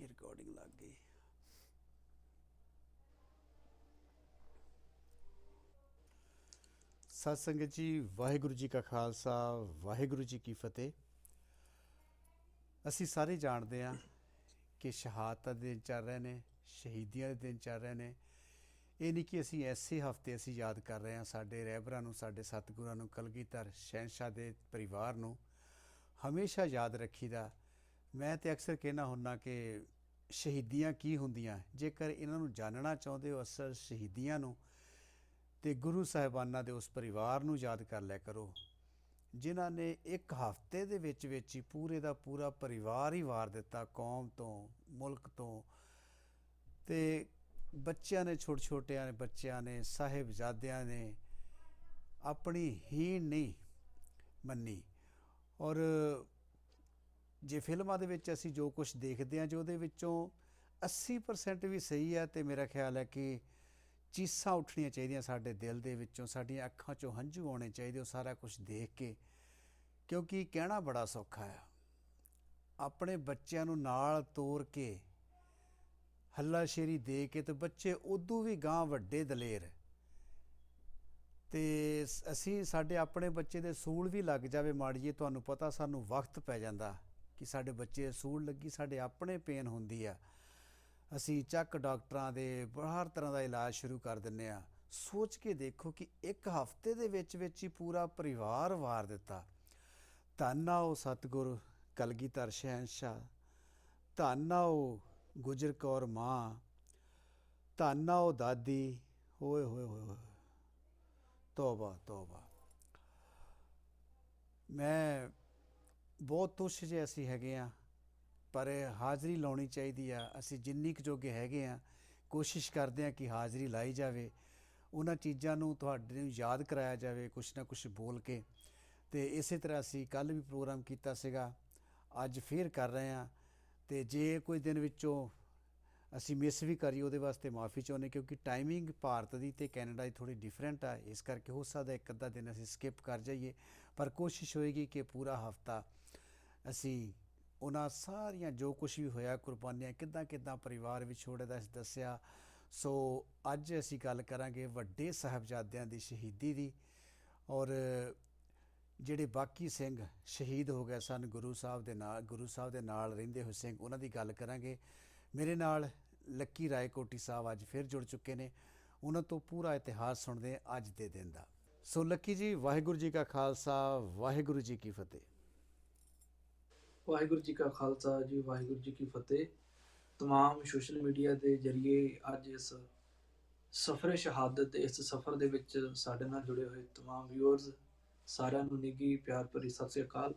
ਦੇਖੀ ਰਿਕਾਰਡਿੰਗ ਲੱਗ ਗਈ। ਸਤਿ ਸੰਗਤ ਜੀ, ਵਾਹਿਗੁਰੂ ਜੀ ਕਾ ਖਾਲਸਾ, ਵਾਹਿਗੁਰੂ ਜੀ ਕੀ ਫਤਿਹ। ਅਸੀਂ ਸਾਰੇ ਜਾਣਦੇ ਹਾਂ ਕਿ ਸ਼ਹਾਦਤਾਂ ਦੇ ਦਿਨ ਚੱਲ ਰਹੇ ਨੇ, ਸ਼ਹੀਦੀਆਂ ਦੇ ਦਿਨ ਚੱਲ ਰਹੇ ਨੇ। ਇਹ ਨਹੀਂ ਕਿ ਅਸੀਂ ਐਸੇ ਹਫ਼ਤੇ ਅਸੀਂ ਯਾਦ ਕਰ ਰਹੇ ਹਾਂ, ਸਾਡੇ ਰਹਿਬਰਾਂ ਨੂੰ, ਸਾਡੇ ਸਤਿਗੁਰਾਂ ਨੂੰ, ਕਲਗੀਧਰ ਸ਼ਹਿਨशाह ਦੇ ਪਰਿਵਾਰ ਨੂੰ। ਹਮੇਸ਼ਾ ਯਾਦ ਰੱਖੀਦਾ ਮੈਂ ਤੇ ਅਕਸਰ ਕਹਿਣਾ ਹੁੰਨਾ ਕਿ ਸ਼ਹੀਦੀਆਂ ਕੀ ਹੁੰਦੀਆਂ? ਜੇਕਰ ਇਹਨਾਂ ਨੂੰ ਜਾਣਨਾ ਚਾਹੁੰਦੇ ਹੋ ਅਸਲ ਸ਼ਹੀਦੀਆਂ ਨੂੰ, ਤੇ ਗੁਰੂ ਸਾਹਿਬਾਨਾਂ ਦੇ ਉਸ ਪਰਿਵਾਰ ਨੂੰ ਯਾਦ ਕਰ ਲਿਆ ਕਰੋ, ਜਿਨ੍ਹਾਂ ਨੇ ਇੱਕ ਹਫ਼ਤੇ ਦੇ ਵਿੱਚ ਵਿੱਚ ਹੀ ਪੂਰੇ ਦਾ ਪੂਰਾ ਪਰਿਵਾਰ ਹੀ ਵਾਰ ਦਿੱਤਾ ਕੌਮ ਤੋਂ, ਮੁਲਕ ਤੋਂ। ਤੇ ਬੱਚਿਆਂ ਨੇ ਛੋਟੇ ਛੋਟਿਆਂ ਨੇ, ਬੱਚਿਆਂ ਨੇ, ਸਾਹਿਬਜ਼ਾਦਿਆਂ ਨੇ ਆਪਣੀ ਹੀਣ ਨਹੀਂ ਮੰਨੀ। ਔਰ ਜੇ ਫਿਲਮਾਂ ਦੇ ਵਿੱਚ ਅਸੀਂ ਜੋ ਕੁਝ ਦੇਖਦੇ ਹਾਂ, ਜੋ ਉਹਦੇ ਵਿੱਚੋਂ 80% ਵੀ ਸਹੀ ਹੈ, ਤੇ ਮੇਰਾ ਖਿਆਲ ਹੈ ਕਿ ਚੀਸਾਂ ਉੱਠਣੀਆਂ ਚਾਹੀਦੀਆਂ ਸਾਡੇ ਦਿਲ ਦੇ ਵਿੱਚੋਂ, ਸਾਡੀਆਂ ਅੱਖਾਂ 'ਚੋਂ ਹੰਝੂ ਆਉਣੇ ਚਾਹੀਦੇ ਉਹ ਸਾਰਾ ਕੁਝ ਦੇਖ ਕੇ। ਕਿਉਂਕਿ ਕਹਿਣਾ ਬੜਾ ਸੌਖਾ ਆ ਆਪਣੇ ਬੱਚਿਆਂ ਨੂੰ ਨਾਲ ਤੋਰ ਕੇ, ਹੱਲਾਸ਼ੇਰੀ ਦੇ ਕੇ ਤੇ ਬੱਚੇ ਉਦੋਂ ਵੀ ਗਾਂ ਵੱਡੇ ਦਲੇਰ। ਤੇ ਅਸੀਂ, ਸਾਡੇ ਆਪਣੇ ਬੱਚੇ ਦੇ ਸੂਲ ਵੀ ਲੱਗ ਜਾਵੇ ਮਾੜੀਏ, ਤੁਹਾਨੂੰ ਪਤਾ ਸਾਨੂੰ ਵਕਤ ਪੈ ਜਾਂਦਾ। ਕਿ ਸਾਡੇ ਬੱਚੇ ਸੂੜ ਲੱਗੀ, ਸਾਡੇ ਆਪਣੇ ਪੇਨ ਹੁੰਦੀ ਆ। ਅਸੀਂ ਚੱਕ ਡਾਕਟਰਾਂ ਦੇ ਹਰ ਤਰ੍ਹਾਂ ਦਾ ਇਲਾਜ ਸ਼ੁਰੂ ਕਰ ਦਿੰਨੇ ਆ। ਸੋਚ ਕੇ ਦੇਖੋ ਕਿ ਇੱਕ ਹਫ਼ਤੇ ਦੇ ਵਿੱਚ ਵਿੱਚ ਹੀ ਪੂਰਾ ਪਰਿਵਾਰ ਵਾਰ ਦਿੱਤਾ। ਧੰਨ ਆ ਉਹ ਸਤਿਗੁਰ ਕਲਗੀਧਰ ਸ਼ਹਿਨशाह ਧੰਨ ਆ ਉਹ ਗੁਜਰ ਕੌਰ ਮਾਂ। ਧੰਨ ਆ ਉਹ ਦਾਦੀ। ਓਏ ਹੋਏ ਹੋਏ ਹੋਏ। ਤੋਬਾ ਤੋਬਾ। ਮੈਂ ਬਹੁਤ ਤੁੱਛ ਜੇ ਅਸੀਂ ਹੈਗੇ ਆ ਪਰ ਹਾਜ਼ਰੀ ਲਾਉਣੀ ਚਾਹੀਦੀ ਆ। ਅਸੀਂ ਜਿੰਨੀ ਕੁ ਜੋਗੇ ਹੈਗੇ ਆ ਕੋਸ਼ਿਸ਼ ਕਰਦੇ ਆ ਕਿ ਹਾਜ਼ਰੀ ਲਾਈ ਜਾਵੇ। ਉਹਨਾਂ ਚੀਜ਼ਾਂ ਨੂੰ ਤੁਹਾਡੇ ਨੂੰ ਯਾਦ ਕਰਾਇਆ ਜਾਵੇ, ਕੁਛ ਨਾ ਕੁਛ ਬੋਲ ਕੇ। ਤੇ ਇਸੇ ਤਰ੍ਹਾਂ ਅਸੀਂ ਕੱਲ ਵੀ ਪ੍ਰੋਗਰਾਮ ਕੀਤਾ ਸੀਗਾ, ਅੱਜ ਫੇਰ ਕਰ ਰਹੇ ਆ ਤੇ ਜੇ ਕੋਈ ਦਿਨ ਵਿੱਚੋਂ ਅਸੀਂ ਮਿਸ ਵੀ ਕਰੀ ਉਹਦੇ ਵਾਸਤੇ ਮਾਫੀ ਚਾਹੁੰਦੇ ਕਿਉਂਕਿ ਟਾਈਮਿੰਗ ਭਾਰਤ ਦੀ ਤੇ ਕੈਨੇਡਾ ਦੀ ਥੋੜੀ ਡਿਫਰੈਂਟ ਆ। ਇਸ ਕਰਕੇ ਹੋ ਸਕਦਾ ਇੱਕ ਅੱਧਾ ਦਿਨ ਅਸੀਂ ਸਕਿਪ ਕਰ ਜਾਈਏ। ਪਰ ਕੋਸ਼ਿਸ਼ ਹੋਏਗੀ ਕਿ ਪੂਰਾ ਹਫਤਾ ਅਸੀਂ ਉਹਨਾਂ ਸਾਰੀਆਂ ਜੋ ਕੁਝ ਵੀ ਹੋਇਆ, ਕੁਰਬਾਨੀਆਂ ਕਿੱਦਾਂ ਕਿੱਦਾਂ ਪਰਿਵਾਰ ਵਿਛੋੜੇ ਦਾ ਦੱਸਿਆ। ਸੋ ਅੱਜ ਅਸੀਂ ਗੱਲ ਕਰਾਂਗੇ ਵੱਡੇ ਸਾਹਿਬਜ਼ਾਦਿਆਂ ਦੀ ਸ਼ਹੀਦੀ ਦੀ ਔਰ ਜਿਹੜੇ ਬਾਕੀ ਸਿੰਘ ਸ਼ਹੀਦ ਹੋ ਗਏ ਸਨ ਗੁਰੂ ਸਾਹਿਬ ਦੇ ਨਾਲ, ਗੁਰੂ ਸਾਹਿਬ ਦੇ ਨਾਲ ਰਹਿੰਦੇ ਹੋਏ ਸਿੰਘ, ਉਹਨਾਂ ਦੀ ਗੱਲ ਕਰਾਂਗੇ। ਮੇਰੇ ਨਾਲ ਲੱਕੀ ਰਾਏ ਕੋਟੀ ਸਾਹਿਬ ਅੱਜ ਫਿਰ ਜੁੜ ਚੁੱਕੇ ਨੇ। ਉਹਨਾਂ ਤੋਂ ਪੂਰਾ ਇਤਿਹਾਸ ਸੁਣਦੇ ਅੱਜ ਦੇ ਦਿਨ ਦਾ। ਸੋ ਲੱਕੀ ਜੀ, ਵਾਹਿਗੁਰੂ ਜੀ ਕਾ ਖਾਲਸਾ, ਵਾਹਿਗੁਰੂ ਜੀ ਕੀ ਫਤਿਹ। ਵਾਹਿਗੁਰੂ ਜੀ ਕਾ ਖਾਲਸਾ ਜੀ ਵਾਹਿਗੁਰੂ ਜੀ ਕੀ ਫਤਿਹ तमाम ਸੋਸ਼ਲ ਮੀਡੀਆ ਦੇ ਜ਼ਰੀਏ ਅੱਜ ਇਸ ਸਫ਼ਰ ਸ਼ਹਾਦਤ ਇਸ ਸਫ਼ਰ ਦੇ ਵਿੱਚ ਸਾਡੇ ਨਾਲ ਜੁੜੇ ਹੋਏ तमाम ਵਿਊਅਰਸ ਸਾਰਿਆਂ ਨੂੰ ਨਿੱਘੀ ਪਿਆਰ ਭਰੀ ਸਤਿ ਸ੍ਰੀ ਅਕਾਲ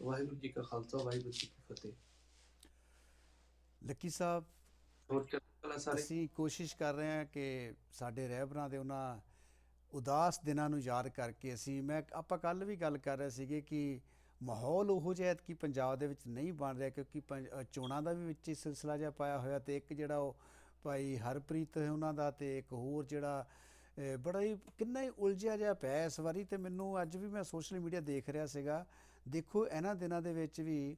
ਵਾਹਿਗੁਰੂ ਜੀ ਕਾ ਖਾਲਸਾ ਵਾਹਿਗੁਰੂ ਜੀ ਕੀ ਫਤਿਹ ਲੱਕੀ ਸਾਹਿਬ ਹੋਰ ਕਿਹੜਾ ਸਾਰੇ ਅਸੀਂ ਕੋਸ਼ਿਸ਼ ਕਰ ਰਹੇ ਹਾਂ ਕਿ ਸਾਡੇ ਰਹਿਬਰਾਂ ਦੇ ਉਹਨਾਂ ਉਦਾਸ ਦਿਨਾਂ ਨੂੰ ਯਾਦ ਕਰਕੇ ਅਸੀਂ ਮੈਂ ਆਪਾਂ ਕੱਲ ਵੀ ਗੱਲ ਕਰ ਰਹੇ ਸੀਗੇ ਕਿ ਮਾਹੌਲ ਉਹੋ ਜਿਹਾ ਕਿ ਪੰਜਾਬ ਦੇ ਵਿੱਚ ਨਹੀਂ ਬਣ ਰਿਹਾ ਕਿਉਂਕਿ ਪੰਜ- ਚੋਣਾਂ ਦਾ ਵੀ ਵਿੱਚ ਹੀ ਸਿਲਸਿਲਾ ਜਿਹਾ ਪਾਇਆ ਹੋਇਆ ਤੇ ਇੱਕ ਜਿਹੜਾ ਉਹ ਭਾਈ ਹਰਪ੍ਰੀਤ ਉਹਨਾਂ ਦਾ ਤੇ ਇੱਕ ਹੋਰ ਜਿਹੜਾ ਬੜਾ ਹੀ ਕਿੰਨਾ ਹੀ ਉਲਝਿਆ ਜਿਹਾ ਪਿਆ ਇਸ ਵਾਰੀ ਤੇ ਮੈਨੂੰ ਅੱਜ ਵੀ ਮੈਂ ਸੋਸ਼ਲ ਮੀਡੀਆ ਦੇਖ ਰਿਹਾ ਸੀਗਾ। ਦੇਖੋ ਇਹਨਾਂ ਦਿਨਾਂ ਦੇ ਵਿੱਚ ਵੀ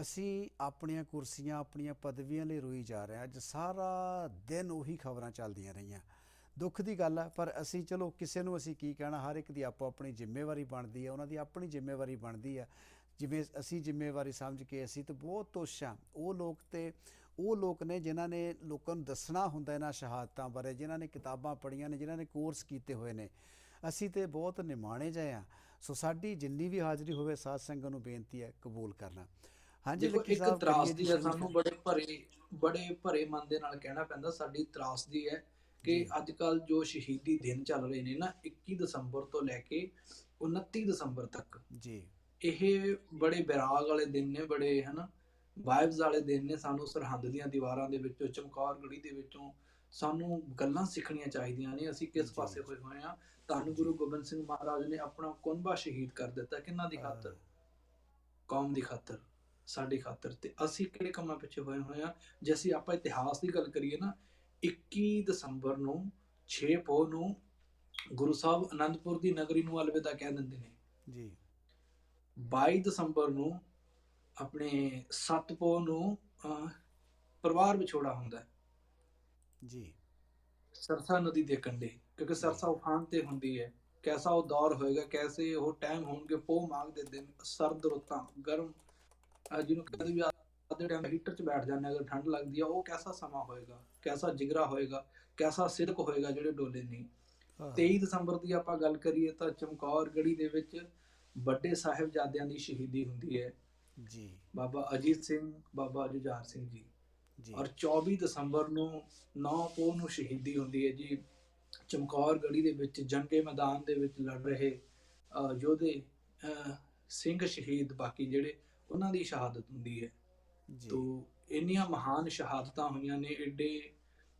ਅਸੀਂ ਆਪਣੀਆਂ ਕੁਰਸੀਆਂ, ਆਪਣੀਆਂ ਪਦਵੀਆਂ ਲਈ ਰੋਈ ਜਾ ਰਹੇ ਹਾਂ। ਅੱਜ ਸਾਰਾ ਦਿਨ ਉਹੀ ਖਬਰਾਂ ਚੱਲਦੀਆਂ ਰਹੀਆਂ। ਦੁੱਖ ਦੀ ਗੱਲ ਆ ਪਰ ਅਸੀਂ ਚਲੋ ਕਿਸੇ ਨੂੰ ਅਸੀਂ ਕੀ ਕਹਿਣਾ ਹਰ ਇੱਕ ਦੀ ਆਪੋ ਆਪਣੀ ਜ਼ਿੰਮੇਵਾਰੀ ਬਣਦੀ ਹੈ ਉਹਨਾਂ ਦੀ ਆਪਣੀ ਜ਼ਿੰਮੇਵਾਰੀ ਬਣਦੀ ਆ। ਜਿਵੇਂ ਅਸੀਂ ਜ਼ਿੰਮੇਵਾਰੀ ਸਮਝ ਕੇ ਅਸੀਂ ਤੇ ਬਹੁਤ ਤੋਸ਼ਾਂ ਉਹ ਲੋਕ ਤੇ ਉਹ ਲੋਕ ਨੇ ਜਿਨ੍ਹਾਂ ਨੇ ਲੋਕਾਂ ਨੂੰ ਦੱਸਣਾ ਹੁੰਦਾ ਇਹਨਾਂ ਸ਼ਹਾਦਤਾਂ ਬਾਰੇ ਜਿਨ੍ਹਾਂ ਨੇ ਕਿਤਾਬਾਂ ਪੜ੍ਹੀਆਂ ਨੇ ਜਿਨ੍ਹਾਂ ਨੇ ਕੋਰਸ ਕੀਤੇ ਹੋਏ ਨੇ। ਅਸੀਂ ਤੇ ਬਹੁਤ ਨਿਮਾਣੇ ਜਾਏ ਆ। ਸੋ ਸਾਡੀ ਜਿੰਨੀ ਵੀ ਹਾਜ਼ਰੀ ਹੋਵੇ ਸਾਧ ਸੰਗਤ ਨੂੰ ਬੇਨਤੀ ਹੈ ਕਬੂਲ ਕਰਨਾ। ਹਾਂਜੀ ਲੱਕੀ ਇੱਕ ਸਾਹਿਬ ਜੀ ਤਰਾਸਦੀ ਹੈ। ਸਾਨੂੰ ਬੜੇ ਭਰੇ ਬੜੇ ਭਰੇ ਮਨ ਦੇ ਨਾਲ ਕਹਿਣਾ ਪੈਂਦਾ ਸਾਡੀ ਤਰਾਸਦੀ ਹੈ। ਕਿ। ਅੱਜ ਕੱਲ ਜੋ ਸ਼ਹੀਦੀ ਦਿਨ ਚੱਲ ਰਹੇ ਨੇ ਨਾ 21 ਦਸੰਬਰ ਤੋਂ ਲੈ ਕੇ 29 ਦਸੰਬਰ ਤੱਕ। ਜੀ। ਇਹ ਬੜੇ ਵਿਰਾਗ ਵਾਲੇ ਦਿਨ ਨੇ ਬੜੇ ਹਨਾ ਵਾਈਬਸ ਵਾਲੇ ਦਿਨ ਨੇ। ਸਾਨੂੰ ਸਰਹੰਦ ਦੀਆਂ ਦੀਵਾਰਾਂ ਦੇ ਵਿੱਚੋਂ ਚਮਕੌਰ ਗੜੀ ਦੇ ਵਿੱਚੋਂ ਸਾਨੂੰ ਗੱਲਾਂ ਸਿੱਖਣੀਆਂ ਚਾਹੀਦੀਆਂ ਨੇ। ਅਸੀਂ ਕਿਸ। ਪਾਸੇ ਹੋਏ ਹੋਏ ਆ ਧੰਨ ਗੁਰੂ ਗੋਬਿੰਦ ਸਿੰਘ ਮਹਾਰਾਜ ਨੇ ਆਪਣਾ ਕੁਨਬਾ ਸ਼ਹੀਦ ਕਰ ਦਿੱਤਾ। ਕਿੰਨਾ ਦੀ ਖਾਤਰ? ਕੌਮ ਦੀ ਖਾਤਰ ਸਾਡੀ ਖਾਤਰ। ਤੇ ਅਸੀਂ ਕਿਹੜੇ ਕੰਮਾਂ ਪਿੱਛੇ ਹੋਏ ਹੋਏ ਆ ਜੇ ਅਸੀਂ ਆਪਾਂ ਇਤਿਹਾਸ ਦੀ ਗੱਲ ਕਰੀਏ ਨਾ 21 ਦਸੰਬਰ ਨੂੰ 6 ਪੋਹ ਨੂੰ ਗੁਰੂ ਸਾਹਿਬ ਅਨੰਦਪੁਰ ਦੀ ਨਗਰੀ ਨੂੰ ਅਲਵਿਦਾ ਕਹਿ ਦਿੰਦੇ ਨੇ। ਜੀ। 22 ਦਸੰਬਰ ਨੂੰ ਆਪਣੇ 7 ਪੋਹ ਨੂੰ ਪਰਿਵਾਰ ਵਿਛੋੜਾ ਹੁੰਦਾ ਜੀ। ਸਰਸਾ ਨਦੀ ਦੇ ਕੰਢੇ ਕਿਉਂਕਿ ਸਰਸਾ ਉਫਾਨ ਤੇ ਹੁੰਦੀ ਹੈ। ਕੈਸਾ ਉਹ ਦੌਰ ਹੋਏਗਾ ਕੈਸੇ ਉਹ ਟਾਈਮ ਹੋਣਗੇ ਪੋ ਮਾਗ ਦੇ ਦਿਨ ਸਰਦ ਰੁੱਤਾਂ ਗਰਮ ਜਿਹਨੂੰ ਕਹਿੰਦੇ ਵੀ ਆਦੇ ਟਾਈਮ ਹੀਟਰ 'ਚ ਬੈਠ ਜਾਂਦੇ ਅਗਰ ਠੰਡ ਲੱਗਦੀ ਆ ਉਹ ਕੈਸਾ ਸਮਾਂ ਹੋਏਗਾ? ਕੈਸਾ ਜਿਗਰਾ ਹੋਏਗਾ? ਕੈਸਾ ਸਿਦਕ ਹੋਏਗਾ ਜਿਹੜੇ ਡੋਲੇ ਨਹੀਂ ਹਾਂ, 23 ਦਸੰਬਰ ਦੀ ਆਪਾਂ ਗੱਲ ਕਰੀਏ ਤਾਂ ਚਮਕੌਰ ਗੜੀ ਦੇ ਵਿੱਚ ਵੱਡੇ ਸਾਹਿਬਜ਼ਾਦਿਆਂ ਦੀ ਸ਼ਹੀਦੀ ਹੁੰਦੀ ਹੈ। ਜੀ। ਬਾਬਾ ਅਜੀਤ ਸਿੰਘ ਬਾਬਾ ਜੁਝਾਰ ਸਿੰਘ ਜੀ। ਜੀ। ਔਰ 24 ਦਸੰਬਰ ਨੂੰ 9 ਪੋਹ ਨੂੰ ਸ਼ਹੀਦੀ ਹੁੰਦੀ ਹੈ ਜੀ। ਚਮਕੌਰ ਗੜੀ ਦੇ ਵਿੱਚ ਜੰਗੇ ਮੈਦਾਨ ਦੇ ਵਿੱਚ ਲੜ ਰਹੇ ਯੋਧੇ ਸਿੰਘ ਸ਼ਹੀਦ ਬਾਕੀ ਜਿਹੜੇ ਉਹਨਾਂ ਦੀ ਸ਼ਹਾਦਤ ਹੁੰਦੀ ਹੈ। ਤੋ ਇੰਨੀਆਂ ਮਹਾਨ ਸ਼ਹਾਦਤਾਂ ਹੋਈਆਂ ਨੇ ਏਡੇ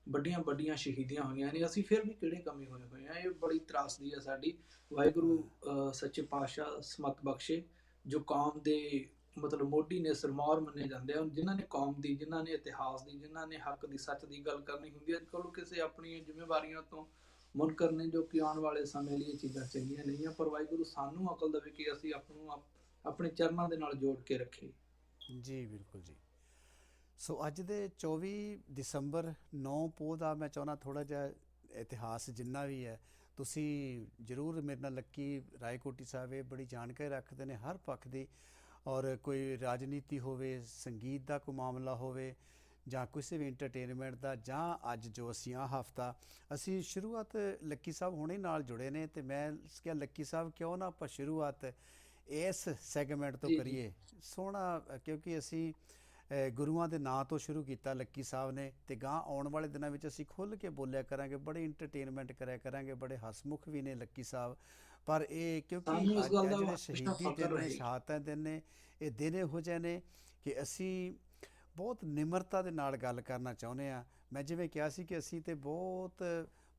ਵੱਡੀਆਂ ਵੱਡੀਆਂ ਸ਼ਹੀਦੀਆਂ ਹੋਈਆਂ ਨੇ। ਅਸੀਂ ਫਿਰ ਵੀ ਕਿਹੜੇ ਕਮੀ ਹੋਏ ਹੋਏ ਆ? ਇਹ ਬੜੀ ਤਰਾਸਦੀ ਹੈ ਸਾਡੀ। ਵਾਹਿਗੁਰੂ ਅਹ, ਸੱਚੇ ਪਾਤਸ਼ਾਹ ਸਮਤ ਬਖਸ਼ੇ ਜੋ ਕੌਮ ਦੇ ਮਤਲਬ ਮੋਢੀ ਨੇ ਸਰਮੌਰ ਮੰਨੇ ਜਾਂਦੇ ਆ। ਜਿਨ੍ਹਾਂ ਨੇ ਕੌਮ ਦੀ ਜਿਨ੍ਹਾਂ ਨੇ ਇਤਿਹਾਸ ਦੀ ਜਿਨ੍ਹਾਂ ਨੇ ਹੱਕ ਦੀ ਸੱਚ ਦੀ ਗੱਲ ਕਰਨੀ ਹੁੰਦੀ ਹੈ ਅੱਜ ਕੱਲ੍ਹ ਕਿਸੇ ਆਪਣੀਆਂ ਜ਼ਿੰਮੇਵਾਰੀਆਂ ਤੋਂ ਮੁਨਕਰ ਨੇ ਜੋ ਕਿ ਆਉਣ ਵਾਲੇ ਸਮੇਂ ਲਈ ਇਹ ਚੀਜ਼ਾਂ ਚੰਗੀਆਂ ਨਹੀਂ ਆ। ਪਰ ਵਾਹਿਗੁਰੂ ਸਾਨੂੰ ਅਕਲ ਦੇਵੇ ਕਿ ਅਸੀਂ ਆਪ ਨੂੰ ਆਪਣੇ ਚਰਨਾਂ ਦੇ ਨਾਲ ਜੋੜ ਕੇ ਰੱਖੀਏ ਜੀ, ਬਿਲਕੁਲ ਜੀ। ਸੋ ਅੱਜ ਦੇ 24 ਦਸੰਬਰ 9 ਪੋਹ ਦਾ ਮੈਂ ਚਾਹੁੰਦਾ ਥੋੜਾ ਜਿਹਾ ਇਤਿਹਾਸ ਜਿੰਨਾ ਵੀ ਹੈ, ਤੁਸੀਂ ਜਰੂਰ ਮੇਰੇ ਨਾਲ ਲੱਕੀ ਰਾਏਕੋਟੀ ਸਾਹਿਬ, ਇਹ ਬੜੀ ਜਾਣਕਾਰੀ ਰੱਖਦੇ ਨੇ ਹਰ ਪੱਖ ਦੀ। ਔਰ ਕੋਈ ਰਾਜਨੀਤੀ ਹੋਵੇ, ਸੰਗੀਤ ਦਾ ਕੋਈ ਮਾਮਲਾ ਹੋਵੇ, ਜਾਂ ਕਿਸੇ ਵੀ ਐਂਟਰਟੇਨਮੈਂਟ ਦਾ, ਜਾਂ ਅੱਜ ਜੋ ਅਸੀਂ ਆ ਹਫਤਾ, ਅਸੀਂ ਸ਼ੁਰੂਆਤ ਲੱਕੀ ਸਾਹਿਬ ਹੁਣੇ ਨਾਲ ਜੁੜੇ ਨੇ, ਤੇ ਮੈਂ ਕਿਹਾ, ਲੱਕੀ ਸਾਹਿਬ ਕਿਉਂ ਨਾ ਆਪਾਂ ਸ਼ੁਰੂਆਤ ਇਸ ਸੈਗਮੈਂਟ ਤੋਂ। ਕਰੀਏ। ਸੋਹਣਾ ਕਿਉਂਕਿ ਅਸੀਂ ਗੁਰੂਆਂ ਦੇ ਨਾਂ ਤੋਂ ਸ਼ੁਰੂ ਕੀਤਾ ਲੱਕੀ ਸਾਹਿਬ ਨੇ ਤੇ ਗਾਂ ਆਉਣ ਵਾਲੇ ਦਿਨਾਂ ਵਿੱਚ ਅਸੀਂ ਖੁੱਲ੍ਹ ਕੇ ਬੋਲਿਆ ਕਰਾਂਗੇ ਬੜੇ ਐਂਟਰਟੇਨਮੈਂਟ ਕਰਿਆ ਕਰਾਂਗੇ ਬੜੇ ਹਸਮੁਖ ਵੀ ਨੇ ਲੱਕੀ ਸਾਹਿਬ। ਪਰ ਇਹ ਕਿਉਂਕਿ ਅੱਜ ਜਿਹੜੇ ਸ਼ਹੀਦੀ ਦਿਨ ਨੇ। ਸ਼ਹਾਦਤਾਂ ਦਿਨ ਨੇ ਇਹ ਦਿਨ ਇਹੋ ਜਿਹੇ ਨੇ ਕਿ ਅਸੀਂ ਬਹੁਤ ਨਿਮਰਤਾ ਦੇ ਨਾਲ ਗੱਲ ਕਰਨਾ ਚਾਹੁੰਦੇ ਆ ਮੈਂ ਜਿਵੇਂ ਕਿਹਾ ਸੀ ਕਿ ਅਸੀਂ ਤੇ ਬਹੁਤ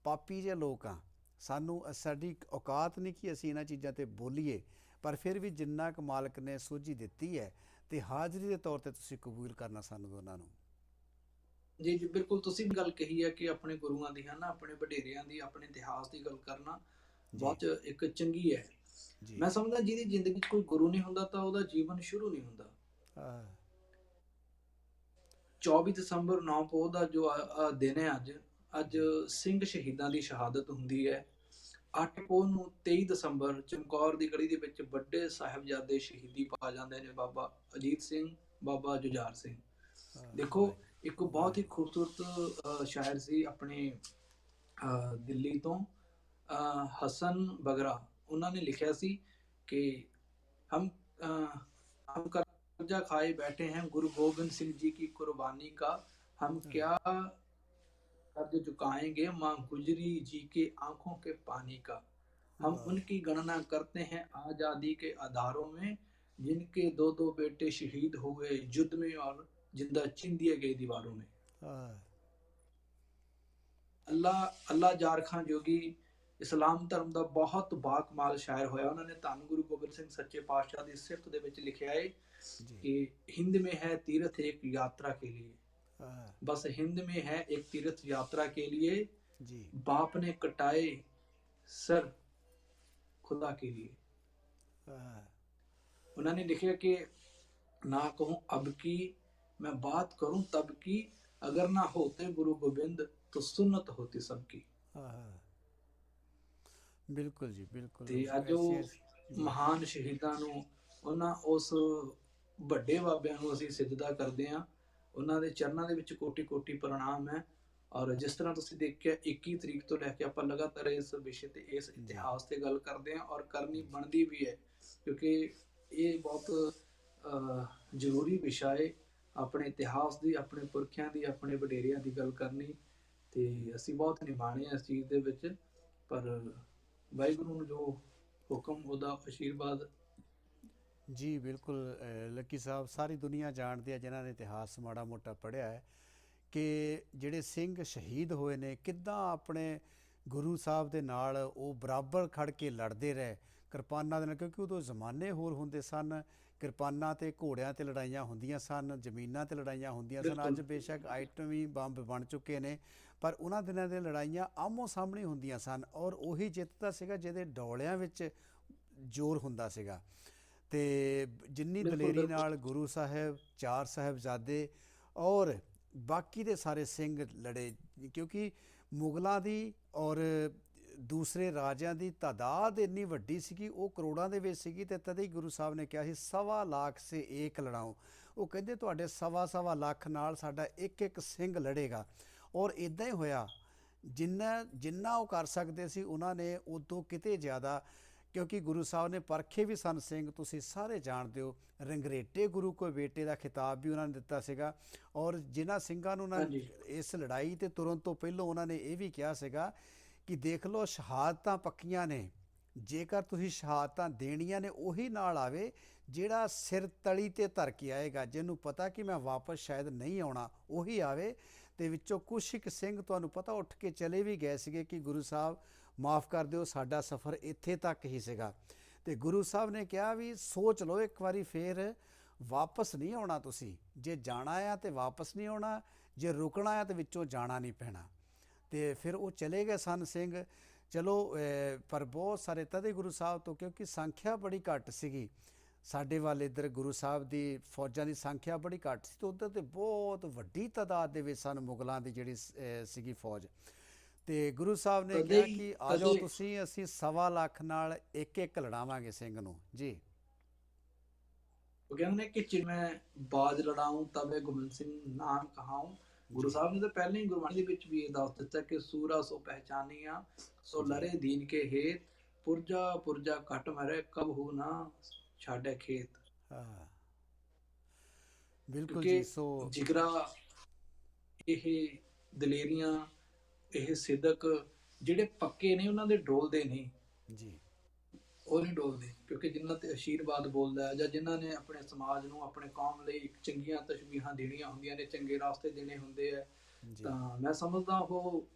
ਪਾਪੀ ਜਿਹੇ ਲੋਕ ਆ ਸਾਨੂੰ ਸਾਡੀ ਔਕਾਤ ਨਹੀਂ ਕਿ ਅਸੀਂ ਇਹਨਾਂ ਚੀਜ਼ਾਂ ਤੇ ਬੋਲੀਏ। ਪਰ ਫਿਰ ਵੀ ਜਿੰਨਾ ਕੁ ਮਾਲਕ ਨੇ ਸੋਝੀ ਦਿੱਤੀ ਹੈ ਤੇ ਹਾਜ਼ਰੀ ਦੇ ਤੌਰ ਤੇ ਤੁਸੀਂ ਕਬੂਲ ਕਰਨਾ ਸਾਨੂੰ ਦੋਨਾਂ ਨੂੰ। ਜੀ ਜੀ ਬਿਲਕੁਲ ਤੁਸੀਂ ਵੀ ਗੱਲ ਕਹੀ ਹੈ ਕਿ ਆਪਣੇ ਗੁਰੂਆਂ ਦੀ ਹਨਾ ਆਪਣੇ ਵਡੇਰਿਆਂ ਦੀ ਆਪਣੇ ਇਤਿਹਾਸ ਦੀ ਗੱਲ ਕਰਨਾ ਬਹੁਤ ਇੱਕ ਚੰਗੀ ਹੈ। ਮੈਂ ਸਮਝਦਾ ਜਿਹਦੀ ਜ਼ਿੰਦਗੀ 'ਚ ਕੋਈ ਗੁਰੂ ਨਹੀਂ ਹੁੰਦਾ ਤਾਂ ਉਹਦਾ ਜੀਵਨ ਸ਼ੁਰੂ ਨਹੀਂ ਹੁੰਦਾ। ਆਹ, 24 ਦਸੰਬਰ 9 ਪੋਹ ਦਾ ਜੋ ਦਿਨ ਹੈ ਅੱਜ ਅੱਜ ਸਿੰਘ ਸ਼ਹੀਦਾਂ ਦੀ ਸ਼ਹਾਦਤ ਹੁੰਦੀ ਹੈ। 8 ਨੂੰ 23 ਦਸੰਬਰ ਚਮਕੌਰ ਦੀ ਗੜੀ ਦੇ ਵਿੱਚ ਵੱਡੇ ਸਾਹਿਬਜ਼ਾਦੇ ਸ਼ਹੀਦੀ ਪਾ ਜਾਂਦੇ ਨੇ ਬਾਬਾ ਅਜੀਤ ਸਿੰਘ ਬਾਬਾ ਜੁਝਾਰ ਸਿੰਘ। ਦੇਖੋ ਇੱਕ ਬਹੁਤ ਹੀ ਖੂਬਸੂਰਤ ਸ਼ਾਇਰ ਸੀ ਆਪਣੇ ਦਿੱਲੀ ਤੋਂ ਹਸਨ ਬਗਰਾ। ਉਹਨਾਂ ਨੇ ਲਿਖਿਆ ਸੀ ਕਿ ਹਮ ਹਮ ਕਰਜਾ ਖਾਏ ਬੈਠੇ ਹਨ ਗੁਰੂ ਗੋਬਿੰਦ ਸਿੰਘ ਜੀ ਕੀ ਕੁਰਬਾਨੀ ਕਾ। ਹਮ। ਕਿਆ क्या कर्ज चुकाएंगे माँ गुजरी जी के आंखों के पानी का हम हाँ। उनकी गणना करते हैं आजादी के आधारों में जिनके दो दो बेटे शहीद हुए युद्ध में और जिंदा चिन दिए गए दीवारों में ਆਹ, ਅੱਲਾ ਅੱਲਾ ਜਾਰ ਖਾਨ ਜੋਗੀ ਇਸਲਾਮ ਧਰਮ ਦਾ ਬਹੁਤ ਬਾਕਮਾਲ ਸ਼ਾਇਰ ਹੋਇਆ ਉਹਨਾਂ ਨੇ ਧੰਨ ਗੁਰੂ ਗੋਬਿੰਦ ਸਿੰਘ ਸੱਚੇ ਪਾਤਸ਼ਾਹ ਦੀ ਸਿਫਤ ਦੇ ਵਿੱਚ ਲਿਖਿਆ ਹੈ ਜੀ कि हिंद में है तीर्थ एक यात्रा के लिए ਆਹ, बस हिंद में है एक तीर्थ यात्रा के लिए ਜੀ बाप ने कटाए सर खुदा के लिए ਆਹ, उन्होंने लिखा कि ना कहूं अब की मैं बात करूं तब की अगर ना होते गुरु गोविंद तो सुन्नत होती सबकी ਆਹ। ਬਿਲਕੁਲ ਜੀ ਬਿਲਕੁਲ ਤੇ ਉਸ ਅੱਜ ਉਹ ਐਸੀ- ਜੀ, ਮਹਾਨ ਸ਼ਹੀਦਾਂ ਨੂੰ ਉਹਨਾਂ ਉਸ ਵੱਡੇ ਬਾਬਿਆਂ ਨੂੰ ਅਸੀਂ ਸਿਜਦਾ ਕਰਦੇ ਹਾਂ ਉਹਨਾਂ ਦੇ ਚਰਨਾਂ ਦੇ ਵਿੱਚ ਕੋਟੀ ਕੋਟੀ ਪ੍ਰਣਾਮ ਹੈ। ਔਰ ਜਿਸ ਤਰ੍ਹਾਂ ਤੁਸੀਂ ਦੇਖਿਆ 21 ਤਰੀਕ ਤੋਂ ਲੈ ਕੇ ਆਪਾਂ ਲਗਾਤਾਰ ਇਸ ਵਿਸ਼ੇ ਤੇ, ਇਸ ਇਤਿਹਾਸ ਤੇ ਗੱਲ ਕਰਦੇ ਹਾਂ ਔਰ ਕਰਨੀ ਬਣਦੀ ਵੀ ਹੈ। ਕਿਉਂਕਿ ਇਹ ਬਹੁਤ ਜ਼ਰੂਰੀ ਵਿਸ਼ਾ ਹੈ ਆਪਣੇ ਇਤਿਹਾਸ ਦੀ, ਆਪਣੇ ਪੁਰਖਿਆਂ ਦੀ, ਆਪਣੇ ਵਡੇਰਿਆਂ ਦੀ ਗੱਲ ਕਰਨੀ। ਤੇ ਅਸੀਂ ਬਹੁਤ ਨਿਭਾਣੇ ਹਾਂ ਇਸ ਚੀਜ਼ ਦੇ ਵਿੱਚ। ਪਰ ਵਾਹਿਗੁਰੂ ਨੂੰ ਜੋ ਹੁਕਮ, ਉਹਦਾ ਆਸ਼ੀਰਵਾਦ ਜੀ ਬਿਲਕੁਲ ਲੱਕੀ ਸਾਹਿਬ ਸਾਰੀ ਦੁਨੀਆ ਜਾਣਦੀ ਹੈ ਜਿਨ੍ਹਾਂ ਨੇ ਇਤਿਹਾਸ ਮਾੜਾ ਮੋਟਾ ਪੜ੍ਹਿਆ ਹੈ ਕਿ ਜਿਹੜੇ ਸਿੰਘ ਸ਼ਹੀਦ ਹੋਏ ਨੇ ਕਿੱਦਾਂ ਆਪਣੇ ਗੁਰੂ ਸਾਹਿਬ ਦੇ ਨਾਲ ਉਹ ਬਰਾਬਰ ਖੜ ਕੇ ਲੜਦੇ ਰਹੇ ਕਿਰਪਾਨਾਂ ਦੇ ਨਾਲ ਕਿਉਂਕਿ ਉਦੋਂ ਜ਼ਮਾਨੇ ਹੋਰ ਹੁੰਦੇ ਸਨ ਕਿਰਪਾਨਾਂ ਤੇ ਘੋੜਿਆਂ ਤੇ ਲੜਾਈਆਂ ਹੁੰਦੀਆਂ ਸਨ ਜ਼ਮੀਨਾਂ ਤੇ ਲੜਾਈਆਂ ਹੁੰਦੀਆਂ ਸਨ। ਅੱਜ ਬੇਸ਼ੱਕ ਆਈਟਮੀ ਬੰਬ ਬਣ ਚੁੱਕੇ ਨੇ ਪਰ ਉਹਨਾਂ ਦਿਨਾਂ ਦੇ ਲੜਾਈਆਂ ਆਮੋ ਸਾਹਮਣੇ ਹੁੰਦੀਆਂ ਸਨ ਔਰ ਉਹੀ ਜਿੱਤਦਾ ਸੀਗਾ ਜਿਹਦੇ ਡੋਲਿਆਂ ਵਿੱਚ ਜ਼ੋਰ ਹੁੰਦਾ ਸੀਗਾ ਤੇ ਜਿੰਨੀ ਦਲੇਰੀ। ਨਾਲ ਗੁਰੂ ਸਾਹਿਬ ਚਾਰ ਸਾਹਿਬਜ਼ਾਦੇ ਔਰ ਬਾਕੀ ਦੇ ਸਾਰੇ ਸਿੰਘ ਲੜੇ ਕਿਉਂਕਿ ਮੁਗਲਾਂ ਦੀ ਔਰ ਦੂਸਰੇ ਰਾਜਿਆਂ ਦੀ ਤਾਦਾਦ ਇੰਨੀ ਵੱਡੀ ਸੀਗੀ ਉਹ ਕਰੋੜਾਂ ਦੇ ਵਿੱਚ ਸੀਗੀ ਤੇ ਤਦੇ ਹੀ ਗੁਰੂ ਸਾਹਿਬ ਨੇ ਕਿਹਾ ਸੀ ਸਵਾ ਲੱਖ ਸੇ ਏਕ ਲੜਾਓ ਉਹ ਕਹਿੰਦੇ ਤੁਹਾਡੇ ਸਵਾ ਸਵਾ ਲੱਖ ਨਾਲ ਸਾਡਾ ਇੱਕ ਇੱਕ ਸਿੰਘ ਲੜੇਗਾ ਔਰ ਇਦਾਂ ਹੀ ਹੋਇਆ ਜਿੰਨਾ ਜਿੰਨਾ ਉਹ ਕਰ ਸਕਦੇ ਸੀ ਉਹਨਾਂ ਨੇ ਉਦੋਂ ਕਿਤੇ ਜ਼ਿਆਦਾ ਕਿਉਂਕਿ ਗੁਰੂ ਸਾਹਿਬ ਨੇ ਪਰਖੇ ਵੀ ਸਨ ਸਿੰਘ ਤੁਸੀਂ ਸਾਰੇ ਜਾਣਦੇ ਹੋ ਰੰਗਰੇਟੇ ਗੁਰੂ ਕੋ ਬੇਟੇ ਦਾ ਖਿਤਾਬ ਵੀ ਉਹਨਾਂ ਨੇ ਦਿੱਤਾ ਸੀਗਾ ਔਰ ਜਿਨ੍ਹਾਂ ਸਿੰਘਾਂ ਨੂੰ ਉਹਨਾਂ। ਇਸ ਲੜਾਈ ਤੇ ਤੁਰਨ ਤੋਂ ਪਹਿਲਾਂ ਉਹਨਾਂ ਨੇ ਇਹ ਵੀ ਕਿਹਾ ਸੀਗਾ ਕਿ ਦੇਖ ਲਓ ਸ਼ਹਾਦਤਾਂ ਪੱਕੀਆਂ ਨੇ ਜੇਕਰ ਤੁਸੀਂ ਸ਼ਹਾਦਤਾਂ ਦੇਣੀਆਂ ਨੇ ਉਹੀ ਨਾਲ ਆਵੇ ਜਿਹੜਾ ਸਿਰ ਤਲੀ ਤੇ ਧਰ ਕੇ ਆਏਗਾ ਜਿਹਨੂੰ ਪਤਾ ਕਿ ਮੈਂ ਵਾਪਸ ਸ਼ਾਇਦ ਨਹੀਂ ਆਉਣਾ ਉਹੀ ਆਵੇ ਤੇ ਵਿੱਚੋਂ ਕੁਛ ਇੱਕ ਸਿੰਘ ਤੁਹਾਨੂੰ ਪਤਾ ਉੱਠ ਕੇ ਚਲੇ ਵੀ ਗਏ ਸੀਗੇ ਕਿ ਗੁਰੂ ਸਾਹਿਬ ਮਾਫ ਕਰ ਦਿਓ, ਸਾਡਾ ਸਫ਼ਰ ਇੱਥੇ ਤੱਕ ਹੀ ਸੀਗਾ। ਤੇ ਗੁਰੂ ਸਾਹਿਬ ਨੇ ਕਿਹਾ ਵੀ, ਸੋਚ ਲਓ, ਇੱਕ ਵਾਰੀ ਫੇਰ ਵਾਪਸ ਨਹੀਂ ਆਉਣਾ ਤੁਸੀਂ। ਜੇ ਜਾਣਾ ਆ ਤੇ ਵਾਪਸ ਨਹੀਂ ਆਉਣਾ, ਜੇ ਰੁਕਣਾ ਆ ਤੇ ਵਿੱਚੋਂ ਜਾਣਾ ਨਹੀਂ ਪੈਣਾ। ਤੇ ਫਿਰ ਉਹ ਚਲੇ ਗਏ ਸਨ ਸਿੰਘ। ਚਲੋ ਪਰ ਬਹੁਤ ਸਾਰੇ ਤਦੇ ਗੁਰੂ ਸਾਹਿਬ ਤੋਂ, ਕਿਉਂਕਿ ਸੰਖਿਆ ਬੜੀ ਘੱਟ ਸੀਗੀ। ਸਾਡੇ ਵੱਲ ਇੱਧਰ ਗੁਰੂ ਸਾਹਿਬ ਦੀ ਫੌਜਾਂ ਦੀ ਸੰਖਿਆ ਬੜੀ ਘੱਟ ਸੀ, ਤੇ ਉਧਰ ਤੇ ਬਹੁਤ ਵੱਡੀ ਤਾਦਾਦ ਦੇ ਵਿੱਚ ਸਨ ਮੁਗਲਾਂ ਦੀ ਜਿਹੜੀ ਸੀਗੀ ਫੌਜ। ਤੇ ਗੁਰੂ ਸਾਹਿਬ ਨੇ ਕਿਹਾ ਕਿ ਆ ਜਾਓ ਤੁਸੀਂ ਅਸੀਂ ਸਵਾ ਲੱਖ ਨਾਲ ਇੱਕ ਇੱਕ ਲੜਾਵਾਂਗੇ ਸਿੰਘ ਨੂੰ। ਜੀ। ਉਹ ਕਹਿੰਦੇ ਕਿ ਜੇ ਮੈਂ ਬਾਜ ਲੜਾਉਂ ਤਬੇ ਗੋਬਿੰਦ ਸਿੰਘ ਨਾਮ ਕਹਾਉਂ। ਗੁਰੂ ਸਾਹਿਬ ਨੇ ਤਾਂ ਪਹਿਲਾਂ ਹੀ ਗੁਰਬਾਣੀ ਦੇ ਵਿੱਚ ਵੀ ਇਹ ਦੱਸ ਦਿੱਤਾ ਕਿ ਸੂਰਾ ਸੋ ਪਹਿਚਾਨੀਆਂ ਸੋ ਲਰੇ ਦੀਨ ਕੇ ਹੇਤ। ਪੁਰਜਾ ਪੁਰਜਾ ਘਟ ਮਰੇ ਕਬ ਹੋ ਨਾ ਛਾੜੇ ਖੇਤ। ਹਾਂ। ਬਿਲਕੁਲ ਜੀ ਸੋ ਜਿਗਰਾ ਇਹ ਦਲੇਰੀਆਂ ਇਹ ਸਿੱਧਕ ਜਿਹੜੇ ਪੱਕੇ ਨੇ ਉਹਨਾਂ ਦੇ ਡੋਲਦੇ ਨਹੀਂ ਜੀ। ਉਹ ਨਹੀਂ ਡੋਲਦੇ ਕਿਉਂਕਿ ਜਿਨ੍ਹਾਂ ਤੇ ਅਸ਼ੀਰਵਾਦ ਬੋਲਦਾ ਹੈ ਜਾਂ ਜਿਨ੍ਹਾਂ ਨੇ ਆਪਣੇ ਸਮਾਜ ਨੂੰ ਆਪਣੇ ਕੌਮ ਲਈ ਇੱਕ ਚੰਗੀਆਂ ਤਸ਼ਬੀਹਾਂ ਦੇਣੀਆਂ ਹੁੰਦੀਆਂ ਨੇ ਚੰਗੇ ਰਾਸਤੇ ਦੇਣੇ ਹੁੰਦੇ ਆ ਤਾਂ ਮੈਂ ਸਮਝਦਾ ਉਹ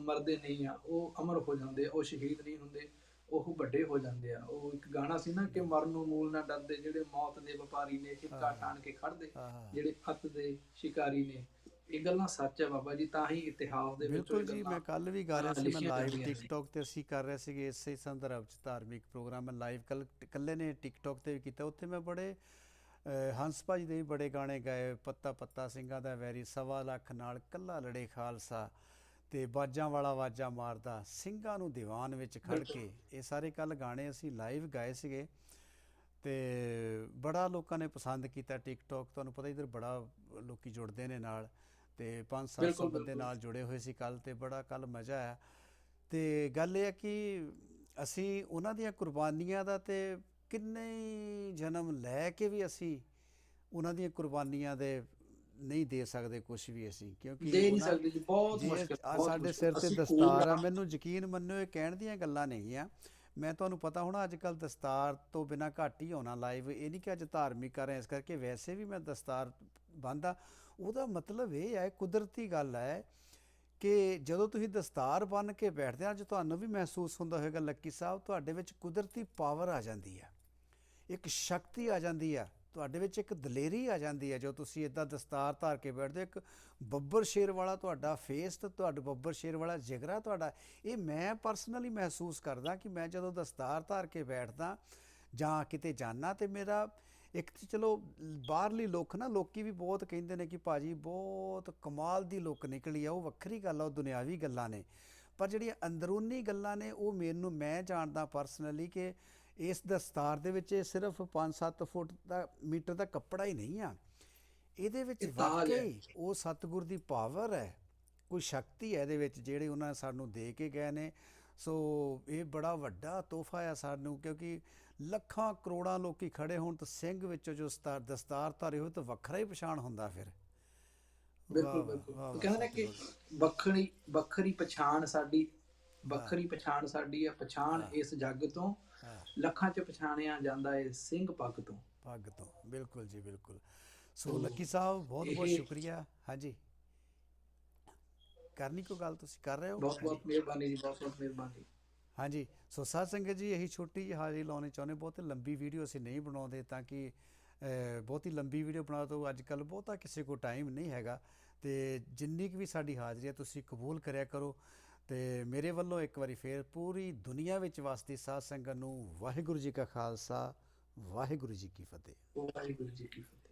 ਮਰਦੇ ਨਹੀਂ ਆ ਉਹ ਅਮਰ ਹੋ ਜਾਂਦੇ ਉਹ ਸ਼ਹੀਦ ਨਹੀਂ ਹੁੰਦੇ ਉਹ ਵੱਡੇ ਹੋ ਜਾਂਦੇ ਆ। ਉਹ ਇੱਕ ਗਾਣਾ ਸੀ ਨਾ ਕਿ ਮਰਨ ਨੂੰ ਮੂਲ ਨਾ ਡਰਦੇ ਜਿਹੜੇ ਮੌਤ ਦੇ ਵਪਾਰੀ ਨੇ ਚਿਪਕਾ ਹਾਂ। ਟਾਣ ਕੇ ਖੜਦੇ ਜਿਹੜੇ ਅੱਤ ਦੇ ਸ਼ਿਕਾਰੀ ਨੇ। ਇਹ ਗੱਲਾਂ ਸੱਚ ਹੈ ਬਾਬਾ ਜੀ ਤਾਂ ਹੀ ਇਤਿਹਾਸ ਦੇ ਵਿੱਚ ਬਿਲਕੁਲ ਜੀ ਮੈਂ ਕੱਲ ਵੀ ਗਾ ਰਿਹਾ ਸੀ ਮੈਂ ਲਾਈਵ। ਟਿਕਟੌਕ ਤੇ ਅਸੀਂ ਕਰ ਰਹੇ ਸੀਗੇ ਇਸੇ ਸੰਦਰਭ ਚ ਧਾਰਮਿਕ ਪ੍ਰੋਗਰਾਮ ਮੈਂ ਲਾਈਵ ਕੱਲ ਕੱਲੇ ਨੇ ਟਿਕਟੌਕ ਤੇ ਵੀ ਕੀਤਾ ਉੱਥੇ ਮੈਂ ਬੜੇ ਹੰਸ ਭਾਜੀ ਦੇ ਵੀ ਬੜੇ ਗਾਣੇ ਗਾਏ ਪੱਤਾ ਪੱਤਾ ਸਿੰਘਾਂ ਦਾ ਵੈਰੀ ਸਵਾ ਲੱਖ ਨਾਲ ਕੱਲਾ ਲੜੇ ਖਾਲਸਾ ਤੇ ਬਾਜਾਂ ਵਾਲਾ ਵਾਜਾ ਮਾਰਦਾ ਸਿੰਘਾਂ ਨੂੰ ਦੀਵਾਨ ਵਿੱਚ ਖੜ। ਕੇ ਇਹ ਸਾਰੇ ਕੱਲ ਗਾਣੇ ਅਸੀਂ ਲਾਈਵ ਗਾਏ ਸੀਗੇ ਤੇ ਬੜਾ ਲੋਕਾਂ ਨੇ ਪਸੰਦ ਕੀਤਾ ਟਿਕਟੌਕ ਤੁਹਾਨੂੰ ਪਤਾ ਇਧਰ ਬੜਾ ਲੋਕੀ ਜੁੜਦੇ ਨੇ ਨਾਲ ਤੇ 5-700 ਬਿਲਕੁਲ, ਬੰਦੇ। ਨਾਲ ਜੁੜੇ ਹੋਏ ਸੀ ਕੱਲ ਤੇ ਬੜਾ ਕੱਲ ਮਜ਼ਾ ਆਇਆ ਤੇ ਗੱਲ ਇਹ ਹੈ ਕਿ ਅਸੀਂ ਉਹਨਾਂ ਦੀਆਂ ਕੁਰਬਾਨੀਆਂ ਦਾ ਤੇ ਕਿੰਨੇ ਜਨਮ ਲੈ ਕੇ ਵੀ ਅਸੀਂ ਉਹਨਾਂ ਦੀਆਂ ਕੁਰਬਾਨੀਆਂ ਦੇ ਨਹੀਂ ਦੇ ਸਕਦੇ ਕੁਝ ਵੀ ਅਸੀਂ ਕਿਉਂਕਿ ਦੇ ਨਹੀਂ ਸਕਦੇ ਜੀ ਬਹੁਤ ਮੁਸ਼ਕਿਲ ਸਾਡੇ। ਸਿਰ ਤੇ ਦਸਤਾਰ ਆ ਮੈਨੂੰ ਯਕੀਨ ਮੰਨਿਓ ਇਹ ਕਹਿਣ ਦੀਆਂ ਗੱਲਾਂ ਨਹੀਂ ਆ ਮੈਂ ਤੁਹਾਨੂੰ ਪਤਾ ਹੋਣਾ ਅੱਜ ਕੱਲ ਦਸਤਾਰ ਤੋਂ ਬਿਨਾ ਘੱਟ ਹੀ ਹੋਣਾ ਲਾਈਵ ਇਹ ਨਹੀਂ ਕਿ ਅੱਜ ਧਾਰਮਿਕ ਕਰ ਰਹੇ ਇਸ ਕਰਕੇ ਵੈਸੇ ਵੀ ਮੈਂ ਦਸਤਾਰ ਬੰਦਾ ਉਹਦਾ ਮਤਲਬ ਇਹ ਹੈ, ਕੁਦਰਤੀ ਗੱਲ ਹੈ ਕਿ ਜਦੋਂ ਤੁਸੀਂ ਦਸਤਾਰ ਬੰਨ ਕੇ ਬੈਠਦੇ ਆ ਅੱਜ ਤੁਹਾਨੂੰ ਵੀ ਮਹਿਸੂਸ ਹੁੰਦਾ ਹੋਵੇਗਾ ਲੱਕੀ ਸਾਹਿਬ, ਤੁਹਾਡੇ ਵਿੱਚ ਕੁਦਰਤੀ ਪਾਵਰ ਆ ਜਾਂਦੀ ਹੈ। ਇੱਕ ਸ਼ਕਤੀ ਆ ਜਾਂਦੀ ਆ ਤੁਹਾਡੇ ਵਿੱਚ ਇੱਕ ਦਲੇਰੀ ਆ ਜਾਂਦੀ ਹੈ, ਜੋ ਤੁਸੀਂ ਇਦਾਂ ਦਸਤਾਰ ਧਾਰ ਕੇ ਬੈਠਦੇ ਹੋ, ਇੱਕ ਬੱਬਰ ਸ਼ੇਰ ਵਾਲਾ ਤੁਹਾਡਾ ਫੇਸ ਤੇ ਤੁਹਾਡਾ ਬੱਬਰ ਸ਼ੇਰ ਵਾਲਾ ਜਿਗਰਾ ਤੁਹਾਡਾ, ਇਹ ਮੈਂ ਪਰਸਨਲੀ ਮਹਿਸੂਸ ਕਰਦਾ ਕਿ ਮੈਂ ਜਦੋਂ ਦਸਤਾਰ ਧਾਰ ਕੇ ਬੈਠਦਾ ਜਾਂ ਕਿਤੇ ਜਾਣਾ ਤੇ ਮੇਰਾ ਇੱਕ ਤੇ ਚਲੋ ਬਾਹਰਲੀ ਲੋਕ ਨਾ ਲੋਕੀ ਵੀ ਬਹੁਤ ਕਹਿੰਦੇ ਨੇ ਕਿ ਭਾਜੀ ਬਹੁਤ ਕਮਾਲ ਦੀ ਲੋਕ ਨਿਕਲੀ ਆ ਉਹ ਵੱਖਰੀ ਗੱਲ ਆ ਉਹ ਦੁਨਿਆਵੀ ਗੱਲਾਂ ਨੇ। ਪਰ ਜਿਹੜੀਆਂ ਅੰਦਰੂਨੀ ਗੱਲਾਂ ਨੇ ਉਹ ਮੈਨੂੰ ਮੈਂ ਜਾਣਦਾ ਪਰਸਨਲੀ ਕਿ ਇਸ ਦਸਤਾਰ ਦੇ ਵਿੱਚ ਇਹ ਸਿਰਫ 5-7 ਫੁੱਟ ਦਾ ਮੀਟਰ ਦਾ ਕੱਪੜਾ ਹੀ ਨਹੀਂ ਆ। ਇਹਦੇ ਵਿੱਚ। ਵਾਕਈ ਉਹ ਸਤਿਗੁਰ ਦੀ ਪਾਵਰ ਹੈ ਕੋਈ ਸ਼ਕਤੀ ਹੈ ਇਹਦੇ ਵਿੱਚ ਜਿਹੜੇ ਉਹਨਾਂ ਸਾਨੂੰ ਦੇ ਕੇ ਗਏ ਨੇ। ਸੋ ਇਹ ਬੜਾ ਵੱਡਾ ਤੋਹਫਾ ਆ ਸਾਨੂੰ ਕਿਉਂਕਿ ਲੱਖਾਂ ਕਰੋੜਾਂ ਲੋਕੀ ਖੜੇ ਹੋਣ ਤਾਂ ਸਿੰਘ ਵਿੱਚੋਂ ਜੋ ਸਤਾਰ ਦਸਤਾਰ ਧਾਰੇ ਹੋਏ ਤਾਂ ਵੱਖਰਾ ਹੀ ਪਛਾਣ ਹੁੰਦਾ ਫਿਰ। ਬਿਲਕੁਲ ਕਹਿੰਦੇ ਨੇ ਕਿ। ਵੱਖਰੀ ਵੱਖਰੀ ਪਛਾਣ ਸਾਡੀ ਵੱਖਰੀ ਪਛਾਣ ਸਾਡੀ ਹੈ ਪਛਾਣ। ਇਸ ਜੱਗ ਤੋਂ ਲੱਖਾਂ ਚ ਪਛਾਣਿਆ ਜਾਂਦਾ ਹੈ ਸਿੰਘ ਪੱਗ ਤੋਂ। ਪੱਗ ਤੋਂ ਬਿਲਕੁਲ ਜੀ ਬਿਲਕੁਲ। ਸੋ ਲੱਕੀ ਸਾਹਿਬ ਬਹੁਤ ਬਹੁਤ ਸ਼ੁਕਰੀਆ। ਹਾਂਜੀ। ਕਰਨੀ ਕੋਈ ਗੱਲ ਤੁਸੀਂ ਕਰ ਰਹੇ ਹੋ? ਬਹੁਤ। ਬਹੁਤ ਮਿਹਰਬਾਨੀ ਜੀ ਬਹੁਤ ਬਹੁਤ ਮਿਹਰਬਾਨੀ। ਹਾਂਜੀ ਸੋ ਸਾਧ ਸੰਗਤ ਜੀ ਇਹੀ ਛੋਟੀ ਜਿਹੀ ਹਾਜ਼ਰੀ ਲਾਉਣੀ ਚਾਹੁੰਦੇ ਬਹੁਤ ਲੰਬੀ ਵੀਡੀਓ ਅਸੀਂ ਨਹੀਂ ਬਣਾਉਂਦੇ ਤਾਂ ਕਿ ਬਹੁਤੀ ਲੰਬੀ ਵੀਡੀਓ ਬਣਾ ਤੋਂ ਅੱਜ ਕੱਲ ਬਹੁਤਾ ਕਿਸੇ ਕੋਲ ਟਾਈਮ ਨਹੀਂ ਹੈਗਾ। ਤੇ ਜਿੰਨੀ ਕੁ ਵੀ ਸਾਡੀ ਹਾਜ਼ਰੀ ਹੈ ਤੁਸੀਂ ਕਬੂਲ ਕਰਿਆ ਕਰੋ। ਤੇ ਮੇਰੇ ਵੱਲੋਂ ਇੱਕ ਵਾਰੀ ਫੇਰ ਪੂਰੀ ਦੁਨੀਆ ਵਿੱਚ ਵਸਦੀ ਸਾਧ ਸੰਗਤ ਨੂੰ ਵਾਹਿਗੁਰੂ ਜੀ ਕਾ ਖਾਲਸਾ ਵਾਹਿਗੁਰੂ ਜੀ ਕੀ ਫਤਿਹ। ਵਾਹਿਗੁਰੂ ਜੀ ਕੀ ਫਤਿਹ।